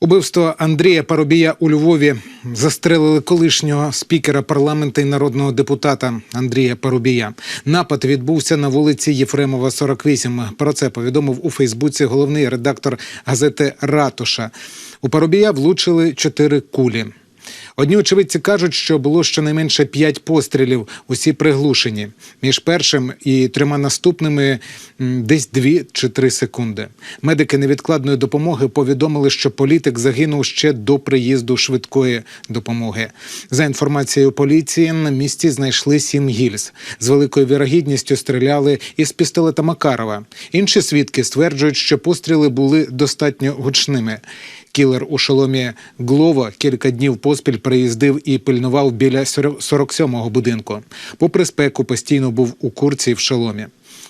Убивство Андрія Парубія у Львові застрелили колишнього спікера парламенту і народного депутата Андрія Парубія. Напад відбувся на вулиці Єфремова, 48. Про це повідомив у Фейсбуці головний редактор газети Ратуша. У Парубія влучили чотири кулі. Одні очевидці кажуть, що було щонайменше п'ять пострілів, усі приглушені. Між першим і трьома наступними десь дві чи три секунди. Медики невідкладної допомоги повідомили, що політик загинув ще до приїзду швидкої допомоги. За інформацією поліції, на місці знайшли сім гільз. З великою вірогідністю стріляли із пістолета Макарова. Інші свідки стверджують, що постріли були достатньо гучними. Кілер у шоломі Глова кілька днів поспіль приїздив і пильнував біля 47-го будинку. Попри спеку, постійно був у курці в шоломі.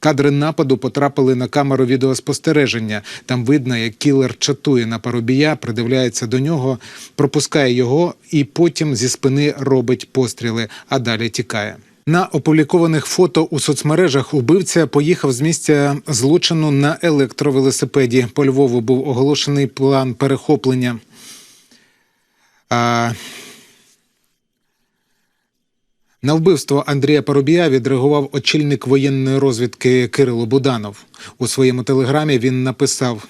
Кадри нападу потрапили на камеру відеоспостереження. Там видно, як кілер чатує на парубія, придивляється до нього, пропускає його і потім зі спини робить постріли, а далі тікає. На опублікованих фото у соцмережах убивця поїхав з місця злочину на електровелосипеді. По Львову був оголошений план перехоплення. А... На вбивство Андрія Парубія відреагував очільник воєнної розвідки Кирило Буданов. У своєму телеграмі він написав: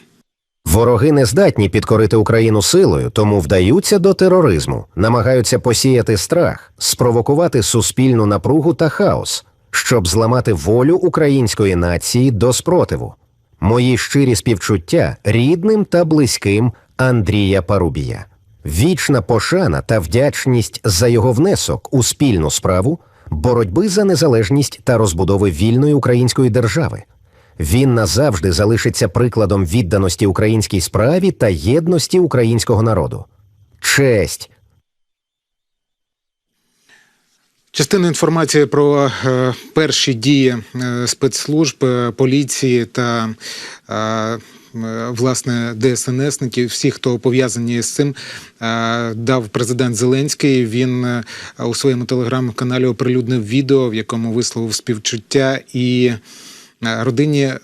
Вороги не здатні підкорити Україну силою, тому вдаються до тероризму, намагаються посіяти страх, спровокувати суспільну напругу та хаос, щоб зламати волю української нації до спротиву. Мої щирі співчуття рідним та близьким Андрія Парубія. Вічна пошана та вдячність за його внесок у спільну справу боротьби за незалежність та розбудови вільної української держави. Він назавжди залишиться прикладом відданості українській справі та єдності українського народу. Честь! Частину інформації про е, перші дії е, спецслужб, е, поліції та е, е, власне ДСНСників, всі, хто пов'язані з цим, е, дав президент Зеленський. Він е, у своєму телеграм-каналі оприлюднив відео, в якому висловив співчуття і. Е, Родині е,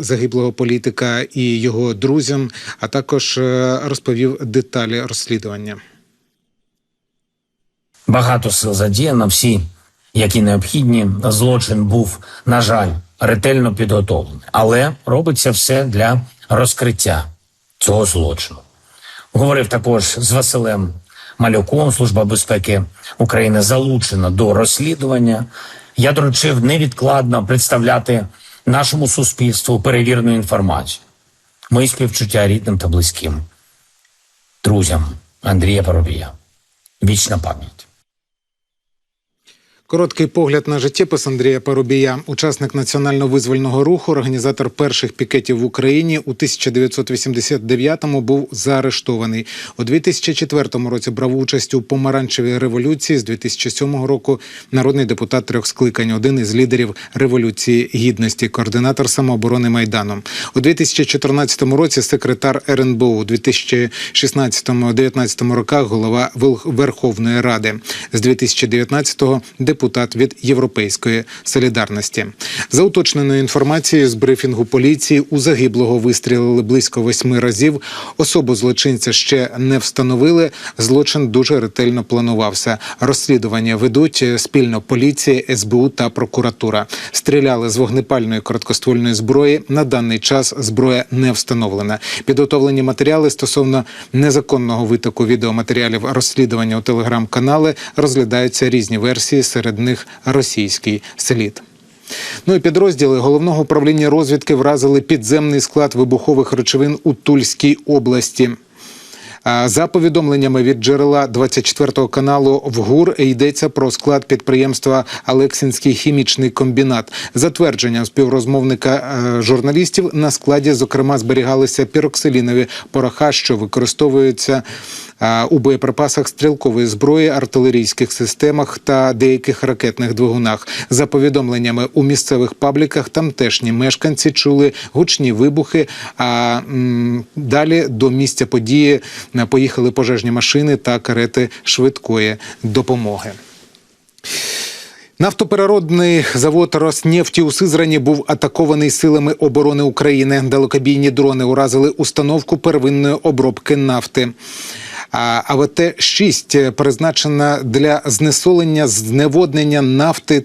загиблого політика і його друзям, а також е, розповів деталі розслідування. Багато сил задіяно, всі, які необхідні. Злочин був, на жаль, ретельно підготовлений, але робиться все для розкриття цього злочину. Говорив також з Василем Малюком. Служба безпеки України залучена до розслідування. Я доручив невідкладно представляти нашому суспільству перевірену інформацію. Мої співчуття рідним та близьким, друзям Андрія Парубія. Вічна пам'ять. Короткий погляд на життєпис Андрія Парубія, учасник національно-визвольного руху, організатор перших пікетів в Україні у 1989-му був заарештований. У 2004 році брав участь у помаранчевій революції. З 2007 року народний депутат трьох скликань, один із лідерів революції гідності, координатор самооборони майдану. У 2014 році секретар РНБО, у 2016-2019 роках голова Верховної Ради. З 2019-го депутат від Європейської солідарності. За уточненою інформацією з брифінгу поліції у загиблого вистрілили близько восьми разів. Особу злочинця ще не встановили. Злочин дуже ретельно планувався. Розслідування ведуть е, спільно поліція, СБУ та прокуратура. Стріляли з вогнепальної короткоствольної зброї. На даний час зброя не встановлена. Підготовлені матеріали стосовно незаконного витоку відеоматеріалів розслідування у телеграм-канали розглядаються різні версії. Серед них російський слід. Ну і підрозділи головного управління розвідки вразили підземний склад вибухових речовин у Тульській області. За повідомленнями від джерела 24 каналу в ГУР йдеться про склад підприємства Алексінський хімічний комбінат. За твердженням співрозмовника е, журналістів на складі, зокрема, зберігалися піроксилінові пороха, що використовуються у боєприпасах стрілкової зброї, артилерійських системах та деяких ракетних двигунах. За повідомленнями у місцевих пабліках, тамтешні мешканці чули гучні вибухи. А далі до місця події е, поїхали пожежні машини та карети швидкої допомоги. Нафтопереробний завод «Роснефті» у Сизрані був атакований силами оборони України. Далекобійні дрони уразили установку первинної обробки нафти. А АВТ-6 призначена для знесолення, зневоднення нафти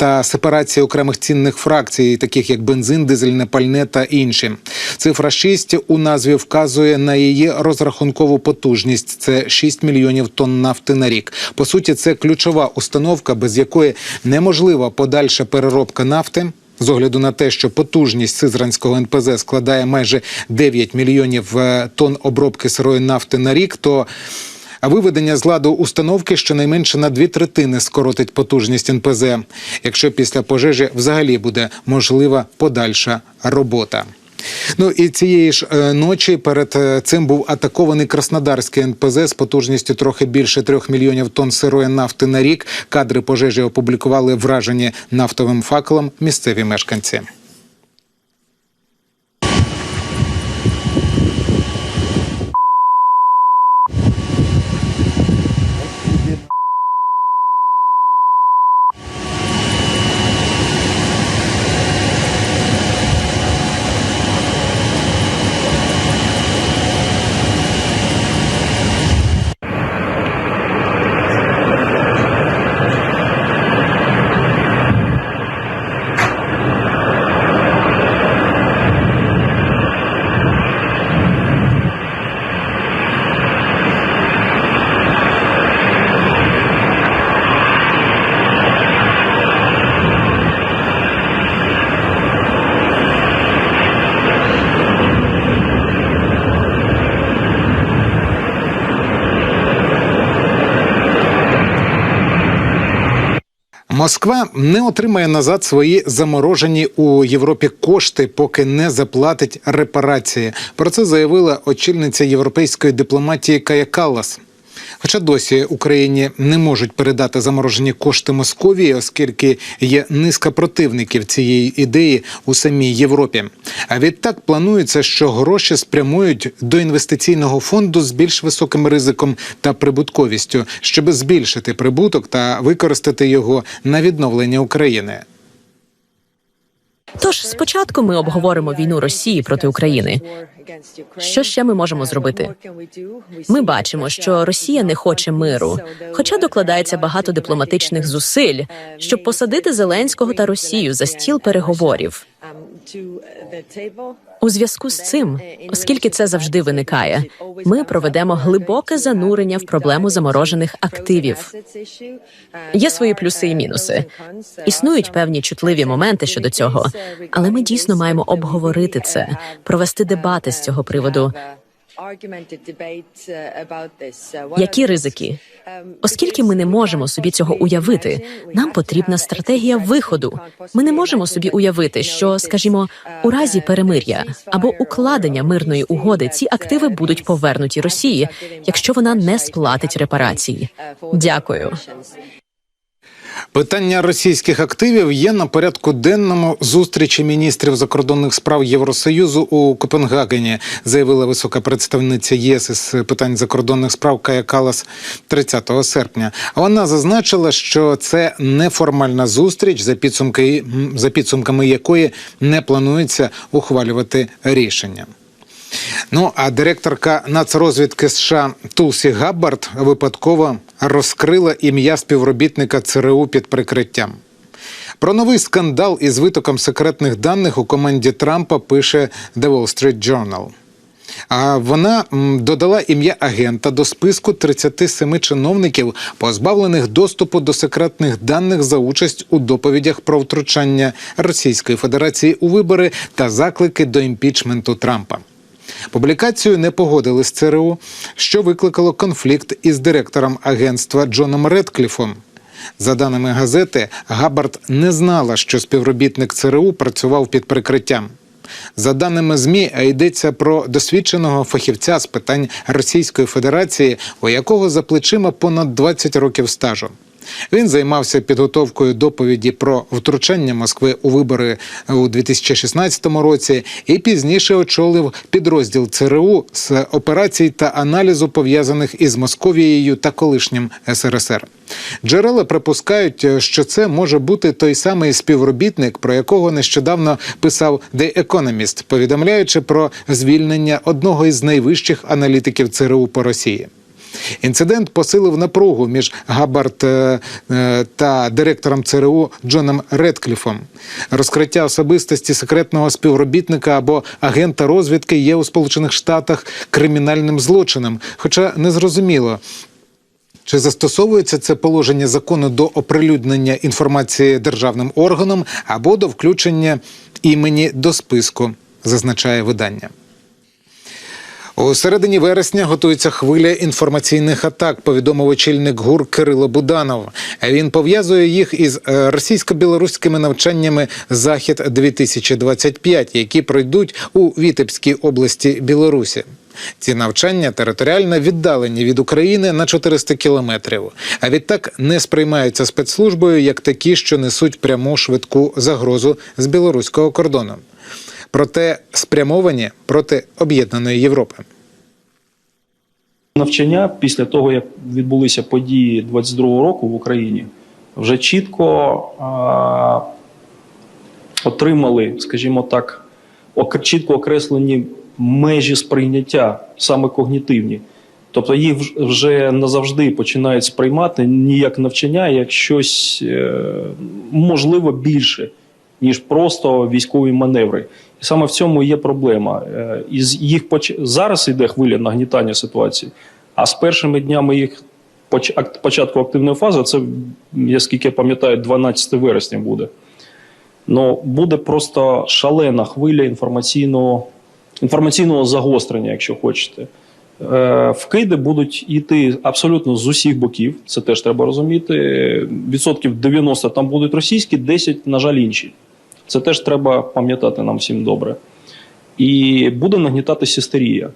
та сепарації окремих цінних фракцій, таких як бензин, дизельне пальне та інші. Цифра 6 у назві вказує на її розрахункову потужність. Це 6 мільйонів тонн нафти на рік. По суті, це ключова установка, без якої неможлива подальша переробка нафти. З огляду на те, що потужність Сизранського НПЗ складає майже 9 мільйонів е, тонн обробки сирої нафти на рік, то а виведення з ладу установки щонайменше на дві третини скоротить потужність НПЗ, якщо після пожежі взагалі буде можлива подальша робота. Ну і цієї ж е, ночі перед е, цим був атакований Краснодарський НПЗ з потужністю трохи більше трьох мільйонів тонн сирої нафти на рік. Кадри пожежі опублікували вражені нафтовим факелом місцеві мешканці. Москва не отримає назад свої заморожені у Європі кошти, поки не заплатить репарації. Про це заявила очільниця європейської дипломатії Кая Каллас. Хоча досі Україні не можуть передати заморожені кошти Московії, оскільки є низка противників цієї ідеї у самій Європі. А відтак планується, що гроші спрямують до інвестиційного фонду з більш високим ризиком та прибутковістю, щоб збільшити прибуток та використати його на відновлення України. Тож спочатку ми обговоримо війну Росії проти України. Що ще ми можемо зробити? Ми бачимо, що Росія не хоче миру, хоча докладається багато дипломатичних зусиль, щоб посадити Зеленського та Росію за стіл переговорів. У зв'язку з цим, оскільки це завжди виникає, ми проведемо глибоке занурення в проблему заморожених активів. Є свої плюси і мінуси. Існують певні чутливі моменти щодо цього, але ми дійсно маємо обговорити це, провести дебати з цього приводу. Які ризики? Оскільки ми не можемо собі цього уявити, нам потрібна стратегія виходу. Ми не можемо собі уявити, що, скажімо, у разі перемир'я або укладення мирної угоди ці активи будуть повернуті Росії, якщо вона не сплатить репарації. Дякую. Питання російських активів є на порядку денному зустрічі міністрів закордонних справ Євросоюзу у Копенгагені, заявила висока представниця ЄС із питань закордонних справ Кая Калас 30 серпня. Вона зазначила, що це неформальна зустріч, за підсумки за підсумками якої не планується ухвалювати рішення. Ну а директорка нацрозвідки США Тулсі Габбард випадково розкрила ім'я співробітника ЦРУ під прикриттям. Про новий скандал із витоком секретних даних у команді Трампа пише The Wall Street Journal. А вона додала ім'я агента до списку 37 чиновників, позбавлених доступу до секретних даних за участь у доповідях про втручання Російської Федерації у вибори та заклики до імпічменту Трампа. Публікацію не погодили з ЦРУ, що викликало конфлікт із директором агентства Джоном Редкліфом. За даними газети, Габард не знала, що співробітник ЦРУ працював під прикриттям. За даними ЗМІ, йдеться про досвідченого фахівця з питань Російської Федерації, у якого за плечима понад 20 років стажу. Він займався підготовкою доповіді про втручання Москви у вибори у 2016 році і пізніше очолив підрозділ ЦРУ з операцій та аналізу пов'язаних із Московією та колишнім СРСР. Джерела припускають, що це може бути той самий співробітник, про якого нещодавно писав The Economist, повідомляючи про звільнення одного із найвищих аналітиків ЦРУ по Росії. Інцидент посилив напругу між Габард е, е, та директором ЦРУ Джоном Редкліфом. Розкриття особистості секретного співробітника або агента розвідки є у Сполучених Штатах кримінальним злочином, хоча незрозуміло. Чи застосовується це положення закону до оприлюднення інформації державним органам або до включення імені до списку, зазначає видання. У середині вересня готується хвиля інформаційних атак. Повідомив очільник ГУР Кирило Буданов. Він пов'язує їх із е, російсько-білоруськими навчаннями Захід 2025 які пройдуть у Вітебській області Білорусі. Ці навчання територіально віддалені від України на 400 кілометрів. А відтак не сприймаються спецслужбою як такі, що несуть пряму швидку загрозу з білоруського кордону. Проте спрямовані проти об'єднаної Європи. навчання після того, як відбулися події 22-го року в Україні, вже чітко а, отримали, скажімо так, чітко окреслені межі сприйняття, саме когнітивні. Тобто їх вж- вже назавжди починають сприймати не як навчання, як щось е, можливо більше, ніж просто військові маневри. І саме в цьому є проблема. Е, Із їх поч... зараз йде хвиля нагнітання ситуації, а з першими днями їх поч... початку активної фази, це, я скільки пам'ятаю, 12 вересня буде. Ну, буде просто шалена хвиля інформаційного, інформаційного загострення, якщо хочете. Е, Вкиди будуть йти абсолютно з усіх боків, це теж треба розуміти. Відсотків 90 там будуть російські, 10, на жаль, інші. Це теж треба пам'ятати нам всім добре. І буде нагнітатися істерія.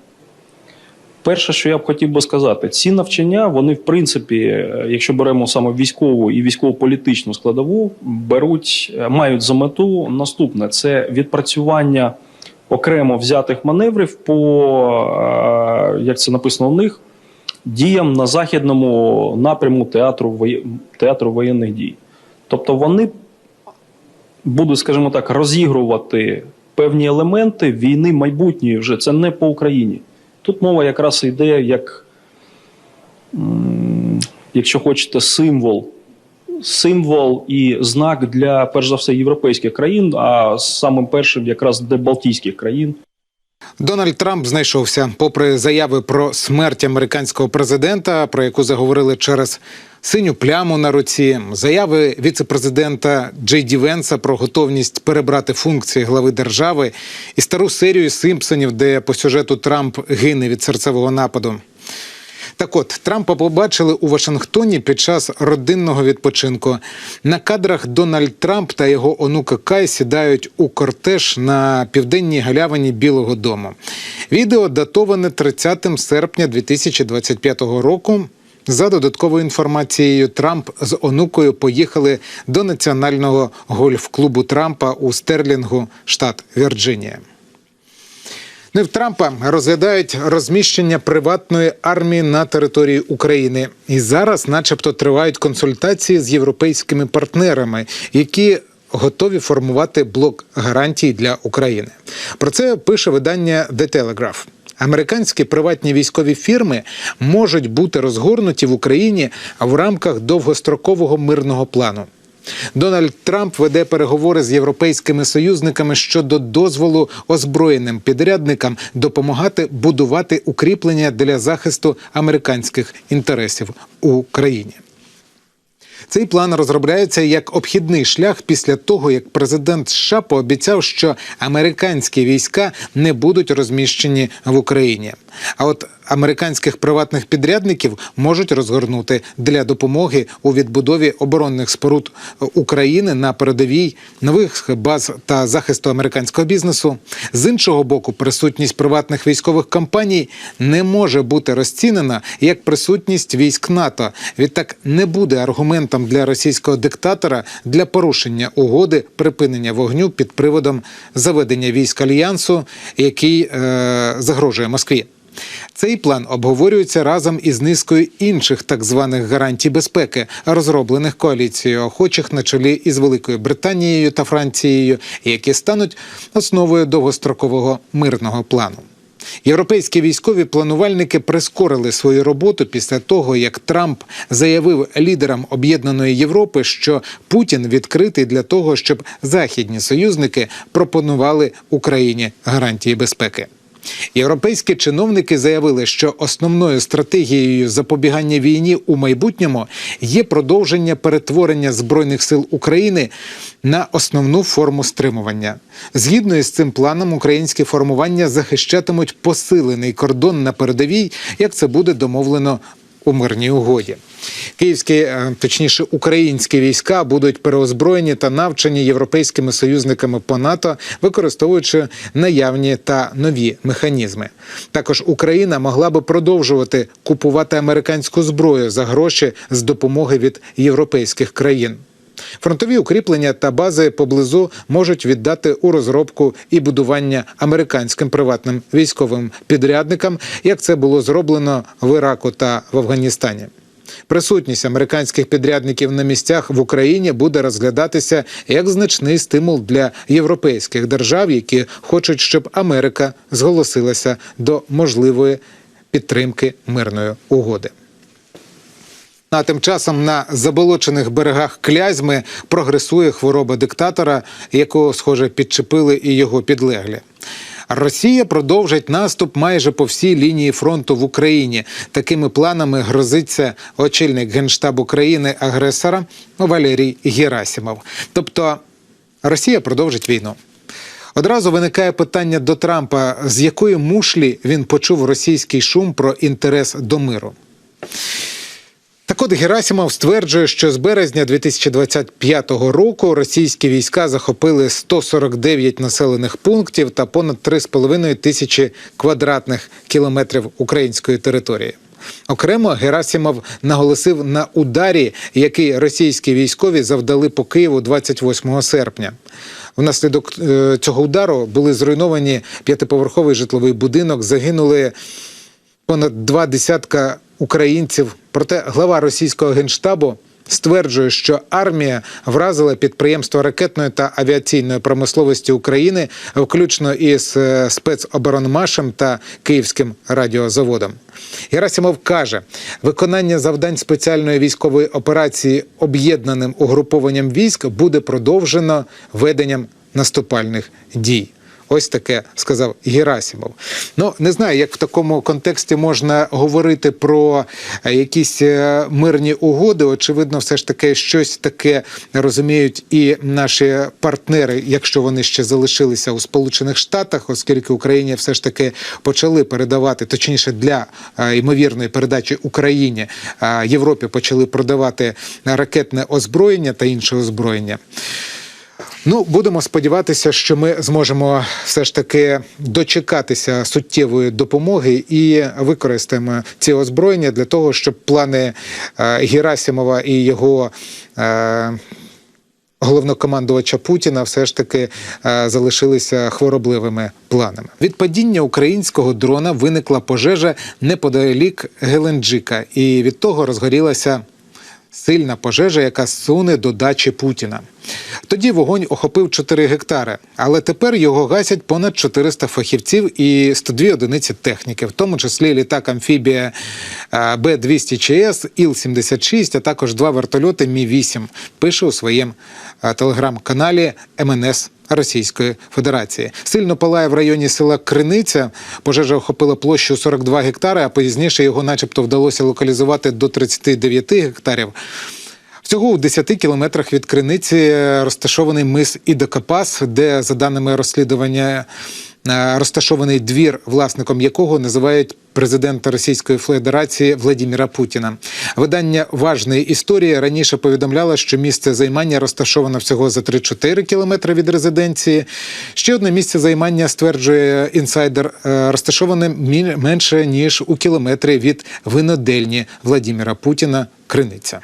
Перше, що я б хотів би сказати, ці навчання, вони, в принципі, е, якщо беремо саме військову і військово-політичну складову, беруть, е, мають за мету наступне: це відпрацювання окремо взятих маневрів по, е, як це написано в них, діям на західному напряму театру, театру воєнних дій. Тобто вони будуть, скажімо так, розігрувати певні елементи війни майбутньої вже. Це не по Україні. Тут мова якраз йде як, якщо хочете, символ. Символ і знак для, перш за все, європейських країн, а самим першим якраз для Балтійських країн. Дональд Трамп знайшовся, попри заяви про смерть американського президента, про яку заговорили через синю пляму на руці, заяви віцепрезидента Джей Ді Венса про готовність перебрати функції глави держави і стару серію Симпсонів, де по сюжету Трамп гине від серцевого нападу. Так от Трампа побачили у Вашингтоні під час родинного відпочинку. На кадрах Дональд Трамп та його онука Кай сідають у кортеж на південній галявині Білого Дому. Відео датоване 30 серпня 2025 року. За додатковою інформацією, Трамп з онукою поїхали до національного гольф-клубу Трампа у Стерлінгу, штат Вірджинія. Не в Трампа розглядають розміщення приватної армії на території України, і зараз, начебто, тривають консультації з європейськими партнерами, які готові формувати блок гарантій для України. Про це пише видання The Telegraph. Американські приватні військові фірми можуть бути розгорнуті в Україні в рамках довгострокового мирного плану. Дональд Трамп веде переговори з європейськими союзниками щодо дозволу озброєним підрядникам допомагати будувати укріплення для захисту американських інтересів у країні. Цей план розробляється як обхідний шлях після того, як президент США пообіцяв, що американські війська не будуть розміщені в Україні. А от американських приватних підрядників можуть розгорнути для допомоги у відбудові оборонних споруд України на передовій нових баз та захисту американського бізнесу. З іншого боку, присутність приватних військових компаній не може бути розцінена як присутність військ НАТО. Відтак не буде аргументом для російського диктатора для порушення угоди припинення вогню під приводом заведення військ альянсу, який е, загрожує Москві. Цей план обговорюється разом із низкою інших так званих гарантій безпеки, розроблених коаліцією охочих на чолі із Великою Британією та Францією, які стануть основою довгострокового мирного плану. Європейські військові планувальники прискорили свою роботу після того, як Трамп заявив лідерам об'єднаної Європи, що Путін відкритий для того, щоб західні союзники пропонували Україні гарантії безпеки. Європейські чиновники заявили, що основною стратегією запобігання війні у майбутньому є продовження перетворення збройних сил України на основну форму стримування. Згідно із цим планом, українські формування захищатимуть посилений кордон на передовій, як це буде домовлено у мирній угоді. Київські, е, точніше, українські війська будуть переозброєні та навчені європейськими союзниками по НАТО, використовуючи наявні та нові механізми. Також Україна могла би продовжувати купувати американську зброю за гроші з допомоги від європейських країн. Фронтові укріплення та бази поблизу можуть віддати у розробку і будування американським приватним військовим підрядникам, як це було зроблено в Іраку та в Афганістані. Присутність американських підрядників на місцях в Україні буде розглядатися як значний стимул для європейських держав, які хочуть, щоб Америка зголосилася до можливої підтримки мирної угоди. А тим часом на заболочених берегах Клязьми прогресує хвороба диктатора, яку, схоже, підчепили і його підлеглі. Росія продовжить наступ майже по всій лінії фронту в Україні. Такими планами грозиться очільник генштабу країни агресора Валерій Герасимов. Тобто Росія продовжить війну. Одразу виникає питання до Трампа, з якої мушлі він почув російський шум про інтерес до миру. Так от Герасимов стверджує, що з березня 2025 року російські війська захопили 149 населених пунктів та понад 3,5 тисячі квадратних кілометрів української території. Окремо Герасимов наголосив на ударі, який російські військові завдали по Києву 28 серпня. Внаслідок е, цього удару були зруйновані п'ятиповерховий житловий будинок, загинули понад два десятка українців. Проте глава російського генштабу стверджує, що армія вразила підприємства ракетної та авіаційної промисловості України, включно із е, спецоборонмашем та Київським радіозаводом. Герасимов каже, виконання завдань спеціальної військової операції об'єднаним угрупованням військ буде продовжено веденням наступальних дій. Ось таке сказав Герасимов. Ну не знаю, як в такому контексті можна говорити про е, якісь е, мирні угоди. Очевидно, все ж таки щось таке розуміють і наші партнери, якщо вони ще залишилися у Сполучених Штатах, оскільки Україні все ж таки почали передавати, точніше для е, ймовірної передачі Україні Європі почали продавати ракетне озброєння та інше озброєння. Ну, будемо сподіватися, що ми зможемо все ж таки дочекатися суттєвої допомоги і використаємо ці озброєння для того, щоб плани е, Герасимова і його. Е, Головнокомандувача Путіна все ж таки е, залишилися хворобливими планами. Від падіння українського дрона виникла пожежа неподалік Геленджика, і від того розгорілася сильна пожежа, яка суне до дачі Путіна. Тоді вогонь охопив 4 гектари, але тепер його гасять понад 400 фахівців і 102 одиниці техніки, в тому числі літак амфібія е, Б-200 ЧС, Іл-76, а також два вертольоти Мі-8, пише у своєму е, телеграм-каналі МНС Російської Федерації. Сильно палає в районі села Криниця. Пожежа охопила площу 42 гектари, а пізніше його, начебто, вдалося локалізувати до 39 гектарів. Всього у 10 кілометрах від криниці розташований мис Ідокапас, де, за даними розслідування, е, розташований двір, власником якого називають президента Російської Федерації Владіміра Путіна. Видання важної історії раніше повідомляло, що місце займання розташовано всього за 3-4 кілометри від резиденції. Ще одне місце займання стверджує інсайдер, е, розташоване менше ніж у кілометрі від винодельні Владіміра Путіна Криниця.